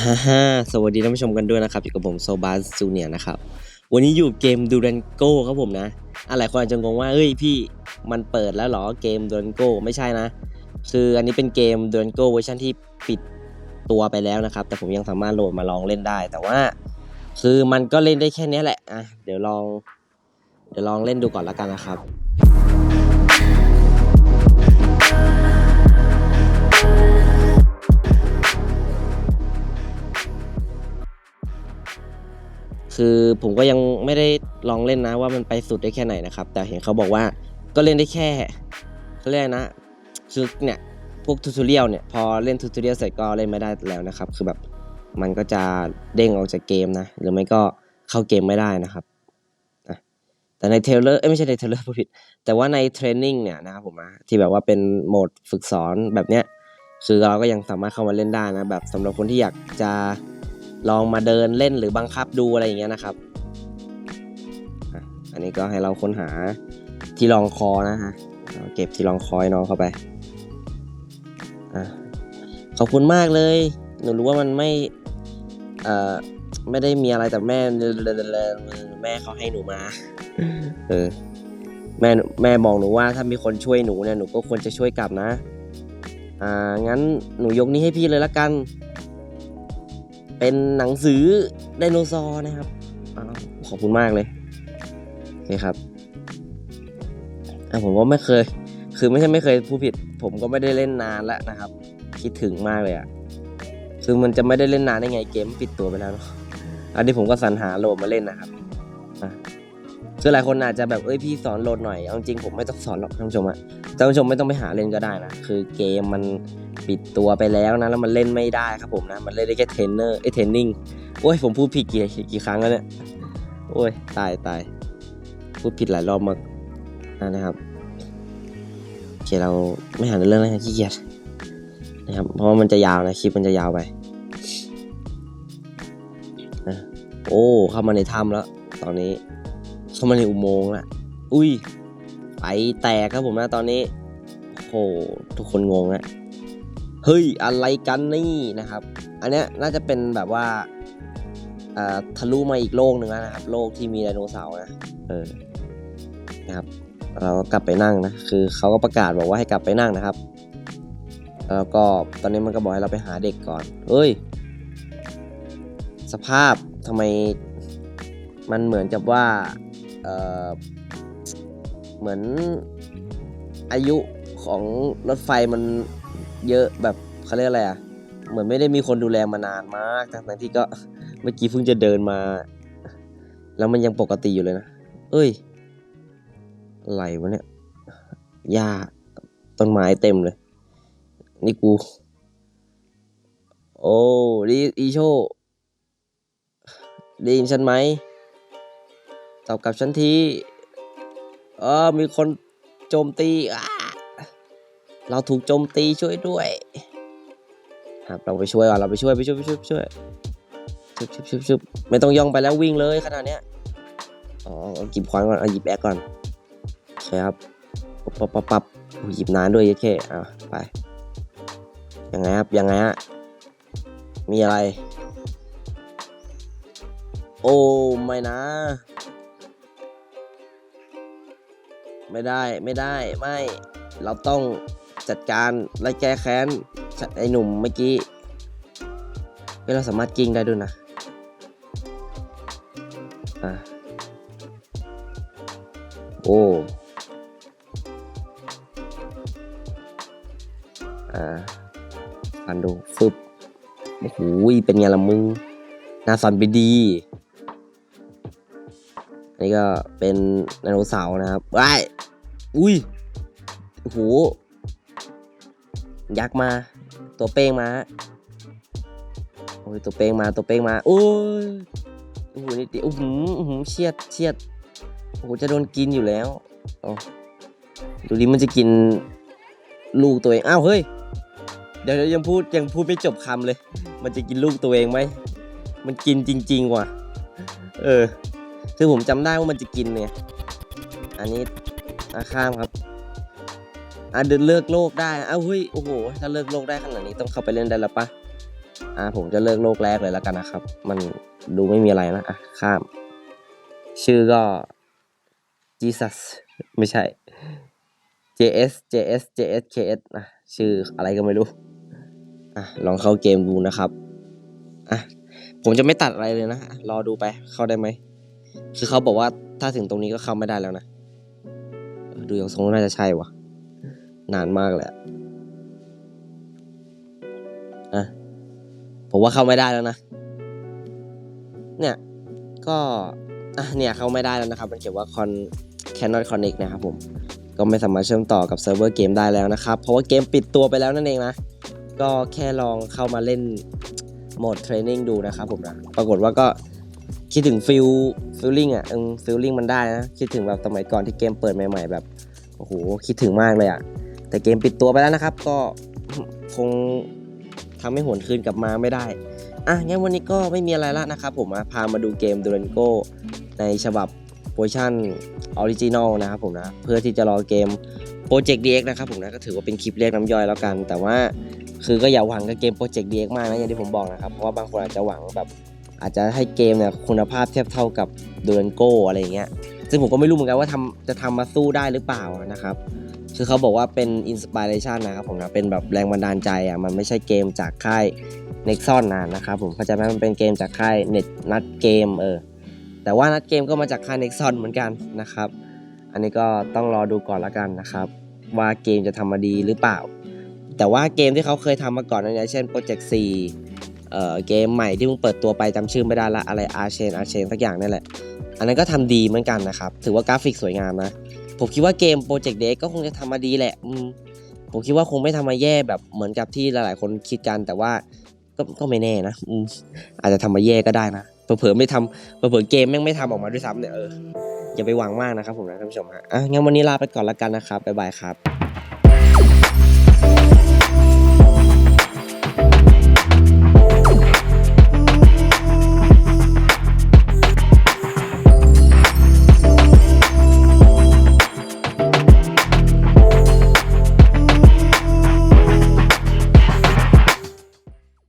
อ่าสวัสดีท่านผู้ชมกันด้วยนะครับอยู่กับผมโซบาสจูเนียนะครับ วันนี้อยู่เกมดู r รนโก้ครับผมนะอะหลายคนอาจจะงงว่าเอ้ยพี่มันเปิดแล้วเหรอเกมดู r รนโก้ไม่ใช่นะ คืออันนี้เป็นเกมดู r รนโก้เวอร์ชันที่ปิดตัวไปแล้วนะครับ แต่ผมยังสามารถโหลดมาลองเล่นได้ แต่ว่า คือมันก็เล่นได้แค่นี้แหละอะเดี๋ยวลอง เดี๋ยวลองเล่นดูก่อนละกันนะครับ คือผมก็ยังไม่ได้ลองเล่นนะว่ามันไปสุดได้แค่ไหนนะครับ แต่เห็นเขาบอกว่าก็เล่นได้แค่เขาเรียกนะคือเนี่ยพวกทูตเรียลเนี่ยพอเล่นทูตเรียลเสร็จก็เล่นไม่ได้แล้วนะครับ คือแบบมันก็จะเด้งออกจากเกมนะ หรือไม่ก็เข้าเกมไม่ได้นะครับแต่ในเทเลอร์เอ้ไม่ใช่ในเทเลอร์ผิด แต่ว่าในเทรนนิ่งเนี่ยนะครับผมนะที่แบบว่าเป็นโหมดฝึกสอนแบบเนี้ยคือเราก็ยังสามารถเข้ามาเล่นได้นะแบบสำหรับคนที่อยากจะ ลองมาเดินเล่นหรือบังคับดูอะไรอย่างเงี้ยนะครับ อันนี้ก็ให้เราค้นหาที่รองคอนะฮะเราเก็บที่รองคอยน้องเข้าไปอขอบคุณมากเลย หนูรู้ว่ามันไม่เอ่อไม่ได้มีอะไรแต่แม่แม่เขาให้หนูมา เออ แม่แม่บอกหนูว่าถ้ามีคนช่วยหนูเนี่ยหนูก็ควรจะช่วยกลับนะ อ่างั้นหนูยกนี้ให้พี่เลยละกัน เป็นหนังสือไดโนเสาร์นะครับอขอบคุณมากเลยโอเคครับผมก็ไม่เคย คือไม่ใช่ไม่เคยพูดผิด ผมก็ไม่ได้เล่นนานแล้วนะครับ คิดถึงมากเลยอะ่ะคือมันจะไม่ได้เล่นนานได้ไงเกมปิดตัวไปแล้วเนอะอันนี้ผมก็สรรหาโหลดมาเล่นนะครับอะ คือหลายคนอาจจะแบบเอ้ยพี่สอนโหลดหน่อยเอาจริงผมไม่ต้องสอนหรอกท่านผู้ชมอะท่านผู้ชมไม่ต้องไปหาเล่นก็ได้นะคือเกมมันปิดตัวไปแล้วนะแล้วมันเล่นไม่ได้ครับผมนะมันเล่นได้แค่เทรนเนอร์ไอ้เทรนนิ่งโอ้ยผมพูดผิดกี่กี่ครั้งแล้วเนี่ยโอ้ยตายตายพูดผิดหลายรอบมากนะครับโอเคเราไม่หาเรื่องแล้วขี้เกียจนะครับเพราะว่ามันจะยาวนะคลิปมันจะยาวไปนะโอ้เข้ามาในถ้ำแล้ว ตอนนี้ เข้ามาในอุโมงค์ล้วอุ้ยไปแตกครับผมนะตอนนี้โหทุกคนงงอะเฮ้ยอะไรกันนี่นะครับ อันเนี้ยน่าจะเป็นแบบว่าอ่าทะลุมาอีกโลกหนึ่งแล้วนะครับ โลกที่มีไดโนเสาร์นะเออนะครับ เราก็กลับไปนั่งนะคือเขาก็ประกาศบอกว่าให้กลับไปนั่งนะครับ แล้วก็ตอนนี้มันก็บอกให้เราไปหาเด็กก่อนเฮ้ย สภาพทำไมมันเหมือนกับว่า เหมือนอายุของรถไฟมันเยอะแบบเขาเรียกอะไรอะ เหมือนไม่ได้มีคนดูแลมานานมากทั้งที่ก็เมื่อกี้เพิ่งจะเดินมา แล้วมันยังปกติอยู่เลยนะ เอ้ย อะไรวะเนี่ย หญ้าต้นไม้เต็มเลย นี่กู โอ้ดีอีโชได้ยินฉันไหม ตอบกลับฉันทีเออมีคนโจมตีเราถูกโจมตีช่วยด้วยครับเราไปช่วยก่อนเราไปช่วยไปช่วยไปช่วยช่วยชุบชุบชุบชุบไม่ต้องย่องไปแล้ววิ่งเลยขนาดเนี้ยอ๋อหยิบควานก่อนเอาหยิบแอคก่อนโอเคครับปั๊บปั๊บปั๊บปั๊บหยิบนานด้วยโอเคอะไปยังไงครับยังไงฮะมีอะไร โอ้ไม่นะ ไม่ได้ไม่ได้ไม่ เราต้องจัดการไล่แก้แค้นไอ้หนุ่มเมื่อกี้เฮ้ยเราสามารถกิ้งได้ด้วยนะอะโอ้อ่าฟันดูฟึบโอ้โหเป็นไงล่ะมึงน่าสันไปดี นนี้ก็เป็นไดโนเสาร์นะครับว้ายอุ้ยโหยักษ์มา ตัวเป้งมาโอ้ยตัวเป้งมาตัวเป้งมาโอ้ยโอ้โหนี่ติโอ้โหโอ้โหเชียดเชียดโอ้โหจะโดนกินอยู่แล้วเอดูดิมันจะกินลูกตัวเองอ้าวเฮ้ยเดี๋ยวเดี๋ยวยังพูดยังพูดไม่จบคำเลย มันจะกินลูกตัวเองไหมมันกินจริง ๆ ว่ะ เออ คือผมจำได้ว่ามันจะกินเนี่ย อันนี้อาข้ามครับอะเดินเลิกโลกได้อ้าวเฮ้ย โอ้โห ถ้าเลิกโลกได้ขนาดนี้ต้องเข้าไปเล่นได้แล้วปะอะผมจะเลือกโลกแรกเลยแล้วกันนะครับ มันดูไม่มีอะไรนะ อะ ข้าม ชื่อก็ Jesus ไม่ใช่ JS JS JS KS นะชื่ออะไรก็ไม่รู้ อะ ลองเข้าเกมดูนะครับ อะ ผมจะไม่ตัดอะไรเลยนะ รอดูไป เข้าได้ไหม คือเขาบอกว่าถ้าถึงตรงนี้ก็เข้าไม่ได้แล้วนะ ดูอย่างทรงน่าจะใช่วะนานมากเลยอะอะผมว่าเข้าไม่ได้แล้วนะ เนี่ย ก็อะเนี่ยเข้าไม่ได้แล้วนะครับ มันเขียนว่า con cannot connect นะครับผม ก็ไม่สามารถเชื่อมต่อกับเซิร์ฟเวอร์เกมได้แล้วนะครับ เพราะว่าเกมปิดตัวไปแล้วนั่นเองนะ ก็แค่ลองเข้ามาเล่นโหมดเทรนนิ่งดูนะครับผมนะ ปรากฏว่าก็ คิดถึงฟิลฟิลลิ่งอะเออฟิลลิ่งมันได้นะคิดถึงแบบสมัยก่อนที่เกมเปิดใหม่ๆ แบบโอ้โหคิดถึงมากเลยอะแต่เกมปิดตัวไปแล้วนะครับ ก็คงทำให้หวนคืนกลับมาไม่ได้อะงั้นวันนี้ก็ไม่มีอะไรละนะครับผมพามาดูเกม d u r a n g o ในฉบับเวอร์ชันออริจินอลนะครับผมนะเพื่อที่จะรอเกม Project DX นะครับผมนะก็ถือว่าเป็นคลิปเรียกน้ำย่อยแล้วกัน แต่ว่าคือก็อย่าหวังกับเกม Project DX มากนะอย่างที่ผมบอกนะครับเพราะว่าบางคนอาจจะหวังแบบ อาจจะให้เกมเนี่ยคุณภาพเทียบเท่ากับ d u r a n g o อะไรเงี้ยซึ่งผมก็ไม่รู้เหมือนกันว่าทำจะทำมาสู้ได้หรือเปล่านะครับคือเขาบอกว่าเป็นอินสปิเรชันนะครับผมนะเป็นแบบแรงบันดาลใจอะมันไม่ใช่เกมจากค่าย Nexon นะนะครับผมเข้าใจไหมมันเป็นเกมจากค่ายเน็ตนัดเกมเออแต่ว่านัดเกมก็มาจากค่าย Nexon เหมือนกันนะครับ อันนี้ก็ต้องรอดูก่อนละกันนะครับ ว่าเกมจะทำมาดีหรือเปล่า แต่ว่าเกมที่เขาเคยทำมาก่อนนั้นเช่น Project 4 เอ่อเกมใหม่ที่เพิ่งเปิดตัวไปจำชื่อไม่ได้ละอะไร Archain Archain สักอย่างนั่แหละ อันนั้นก็ทำดีเหมือนกันนะครับ ถือว่ากราฟิกสวยงามนะ ผมคิดว่าเกม Project Day ก็คงจะทำมาดีแหละผมคิดว่าคงไม่ทำมาแย่แบบเหมือนกับที่หลายๆ คนคิดกันแต่ว่าก็ก็ไม่แน่นะอืมอาจจะทำมาแย่ก็ได้นะเผลอๆไม่ทำเผลอๆเกมแม่งไม่ทำออกมาด้วยซ้ำเนี่ยเอออย่าไปหวังมากนะครับผมนะท่านผู้ชมฮะอะงั้นวันนี้ลาไปก่อนละกันนะครับบ๊ายบายครับ